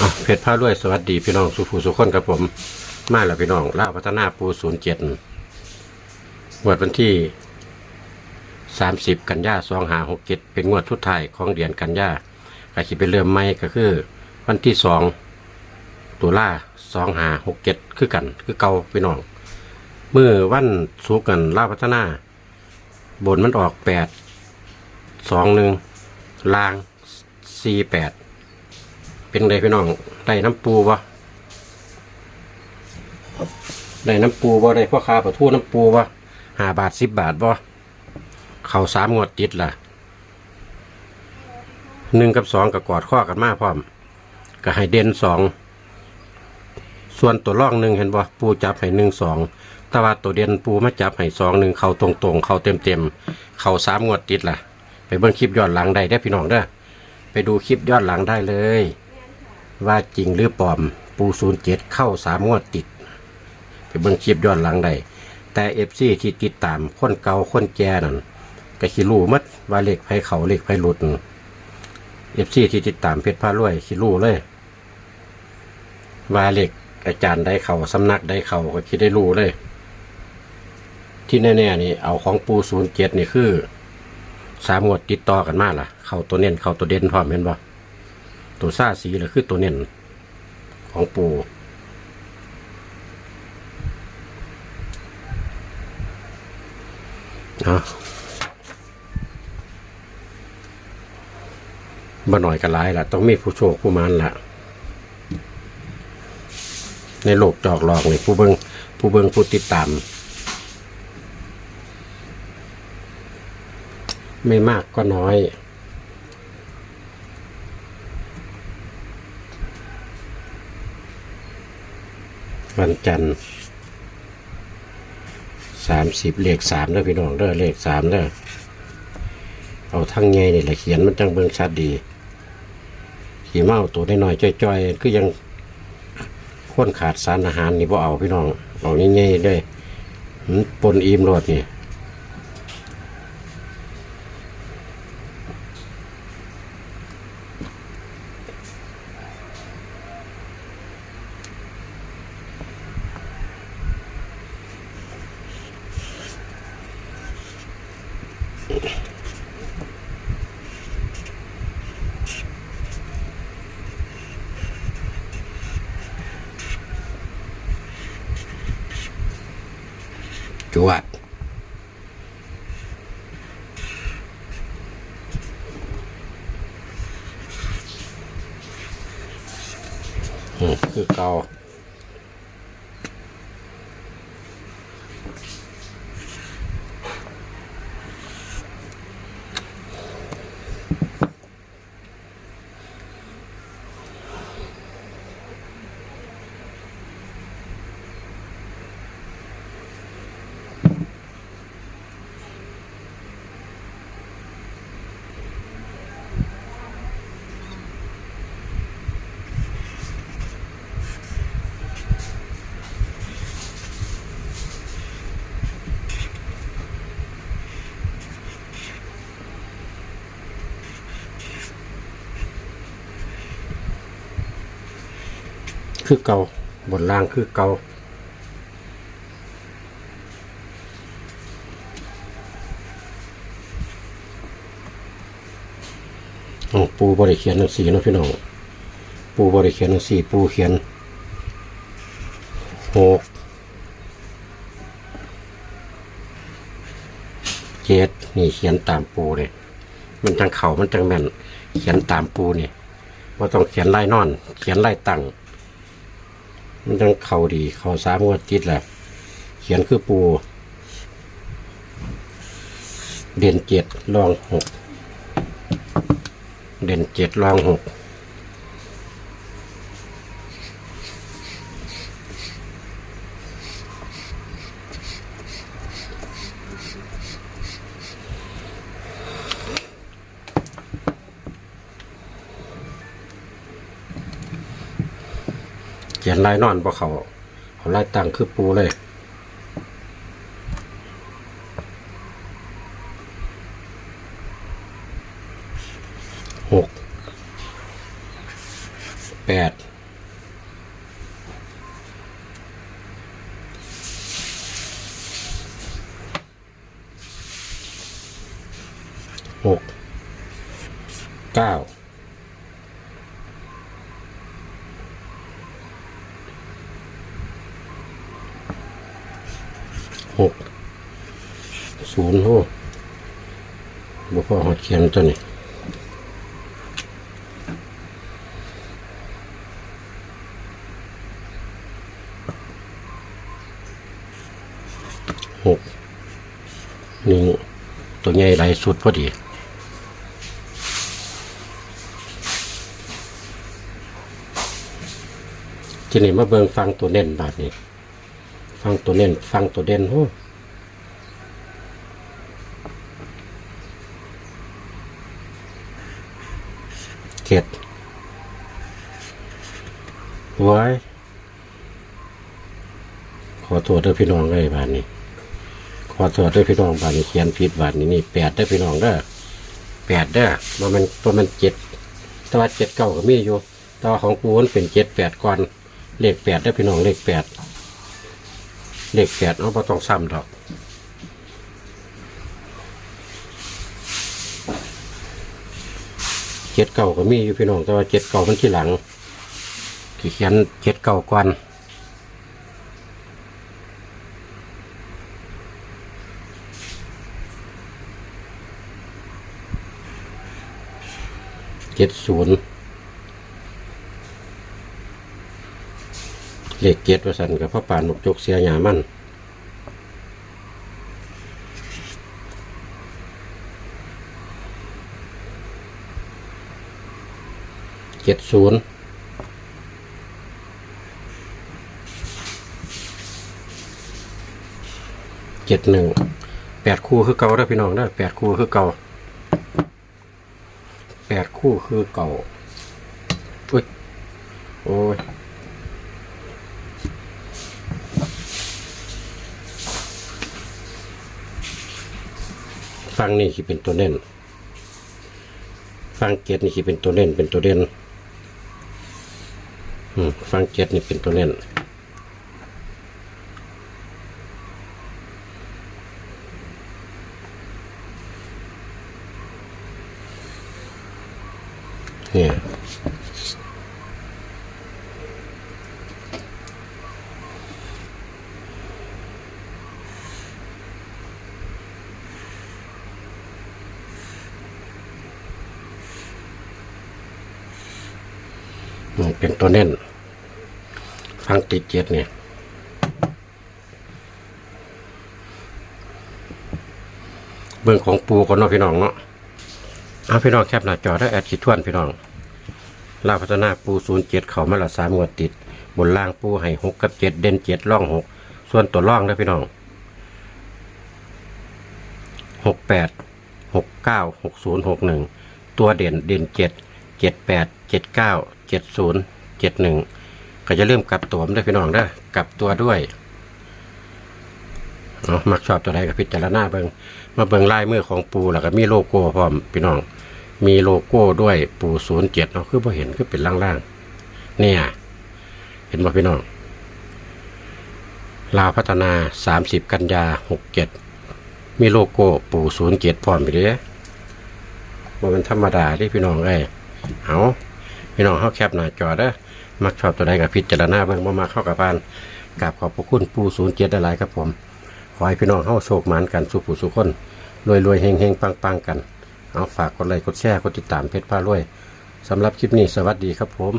อะเพชรพารวยสวัสดีพี่น้องสุภูสุคนครับผม มาแล้วพี่น้องล่าพัฒนาปูศูนย์เจ็ดงวดวันที่สามสิบกันยาสองหาหกเจ็ดเป็นงวดทุดท้ายของเดือนกันยาก็คิดเป็นเริ่มใหม่ก็คือ วันที่สองตุลาสองหาหกเจ็ดคือกัน คือเก่าพี่น้องเมื่อวันสุกกันล่าพัฒนา บนมันออกแปดสองหนึ่งลางสี่แปด เป็นไงพี่น้องได้น้ำปูบ่ได้น้ำปูบ่ได้พ่อค้าปลาทูน้ำปูบ่ห้าบาทสิบบาทบ่เขาสามงวดติดล่ะหนึ่งกับสองกับกอดข้อกันมาพร้อมก็ให้เด่นสองส่วนตัวล่องหนึ่งเห็นบ่ปูจับให้หนึ่งสองต่ว่าตัวเด่นปูมาจับให้สองหนึ่งเข่าตรงๆ เข่าเต็มๆ เข่าสามงวดติดล่ะ ไปเบิ่งคลิปย้อนหลังได้ได้พี่น้องเด้อไปดูคลิปย้อนหลังได้เลย ว่าจริงหรือปลอม ปูศูนย์เจ็ดเข้าสามงวดติด ไปเบิ่งคลิปย้อนหลังได้แต่เอฟซีที่ติดตามคนเกาคนแก่นั่นก็คิรู้มัดว่าเลขไผเขาเลขไผหลุดเอฟซีที่ติดตามเพชรพารวยคิรู้เลย ว่าเลขอาจารย์ได้เขาสำนักได้เขาก็คิดได้รู้เลย ที่แน่ๆนี่เอาของปูศูนย์เจ็ดนี่คือสามงวดติดต่อกันมาล่ะ เข้าตัวเน้นเข้าตัวเด่นพร้อมเห็นบ่ ตัวซาสีเลยคือตัวเน้นของปูเอาบ่หน่อยกันหลายละต้องมีผู้โชคผู้มันละในโลกจอกหลอกนี่ผู้เบิงผู้เบิงผู้ติดตาม ไม่มากก็น้อย วันจันทร์สามสิบเลขสามเด้อพี่น้องเด้อเลขสามเด้อเอาทั้งไงนี่แหละเขียนมันจังเบิ่งชัดดีขี่เมาตัวได้น้อยๆจ้อยๆคือยังข้นขาดสารอาหารนี่พอเอาพี่น้องเอาง่ายๆเลยปนอิ่มรดนี่ จวด คือเกาคือเกาบนล่างคือเกาปูบริเขียนหนังสีนะพี่น้องปูบริเขียนหนังสีปูเขียนหกเจ็ดนี่เขียนตามปูเลยมันจังเข่ามันจังแม่น เขียนตามปูนี่ว่าต้องเขียนไล่นอน เขียนไล่ตั้ง มันยังเข่าดี เข่าสามงวดจิตแหละเขียนคือปู เด่นเจ็ดรองหกเด่นเจ็ดรองหก ขียนลายนอนบ่เขาเขาลายตังคือปูเลยหกแปดหกเก้า หกศูนย์โอ้บ่พอหอดเขียนตัวนี้หกหนึ่งตัวใหญ่ไรสุดพอดีทีนี้มาเบิงฟังตัวเน้นบาทนี้ ฟังตัวเน้นฟังตัวเด่นโอ้เจ็ดไว้ขอโทษด้วยพี่น้องเลยบาทนี้ ขอโทษด้วยพี่น้องบาทนี้เขียนผิดบาทนี้นี่แปดได้พี่น้องเด้อแปดเด้อว่ามันว่ามันเจ็ดต่ว่าเจ็ดเก้าก็มีอยู่ต่ว่าของกูมันเป็นเจ็ดแปดก่อนเลขแปดได้พี่น้องเลขแปด เลขแปดเอาไ่ต้องซ้ำดอกเจ็ดเก้าก็มีอยู่พี่น้องแต่ว่าเจ็ดเก้ามันที่หลังที่เขียนเจ็ดเก้าก่อนเจ็ดศูนย์ เลขเจ็ดว่าสันกับพ่อป่านหมกจกเสียหยามันเจ็ดศูนย์เจ็ดหนึ่งแปดคู่คือเก่าได้พี่น้องได้แปดคู่คือเก่าแปดคู่คือเก่าอุ้ยโอ้ย ฟังนี่คือเป็นตัวเน่นฟังเกตนี่คือเป็นตัวเน่นเป็นตัวเด่นอืมฟังเกตนี่เป็นตัวเน่น เนี่ย มัน เป็นตัวเน่นฟังติดเจ็ดเนี่ยเบื้องของปูก่อนเนาะพี่น้องเนาะเอาพี่น้องแคปหน้าจอได้แอดขีดทวนพี่น้องลาพัฒนาปูศูนย์เจ็ดเขามาละสามงวดติด บนล่างปูให้หกกับเจ็ดเด่นเจ็ดล่องหกส่วนตัวล่องนะพี่น้องหกแปดหกเก้าหกศูนย์หกหนึ่งตัวเด่นเด่นเจ็ดเจ็ดแปดเจ็ดเก้าเจ็ดศูนย์ เจ็ดหนึ่งก็จะเริ่มกลับตัวด้อพี่น้องได้อกลับตัวด้วยเนาะมักชอบตัวใดกับพิจารณาเบิงมาเบิงลายมือของปูแล้วก็มีโลโก้พร้อมพี่น้อง มีโลโก้ด้วยปูศูนย์เจ็ดเนาะคือพอเห็นคือเป็นล่างๆเนี่ย เห็นบ่พี่น้อง ลาวพัฒนา30กันยา67มีโลโก้ปู่07พร้อมไปเลยว่ามันธรรมดาที่พี่น้องเอ้เอา พี่น้องเข้าแคปหน้าจอเด้อมักชอบตัวใดกับพิจารณาเบิ่งบ่มาเข้ากับบ้านกราบขอบพระคุณปู่07ได้หลายครับผม ขอให้พี่น้องเข้าโชคหมานกันสุขผู้สุขคนรวยรวยเฮงเฮงปังปังกัน เอาฝากกดไลค์กดแชร์กดติดตามเพจพารวยสำหรับคลิปนี้สวัสดีครับผม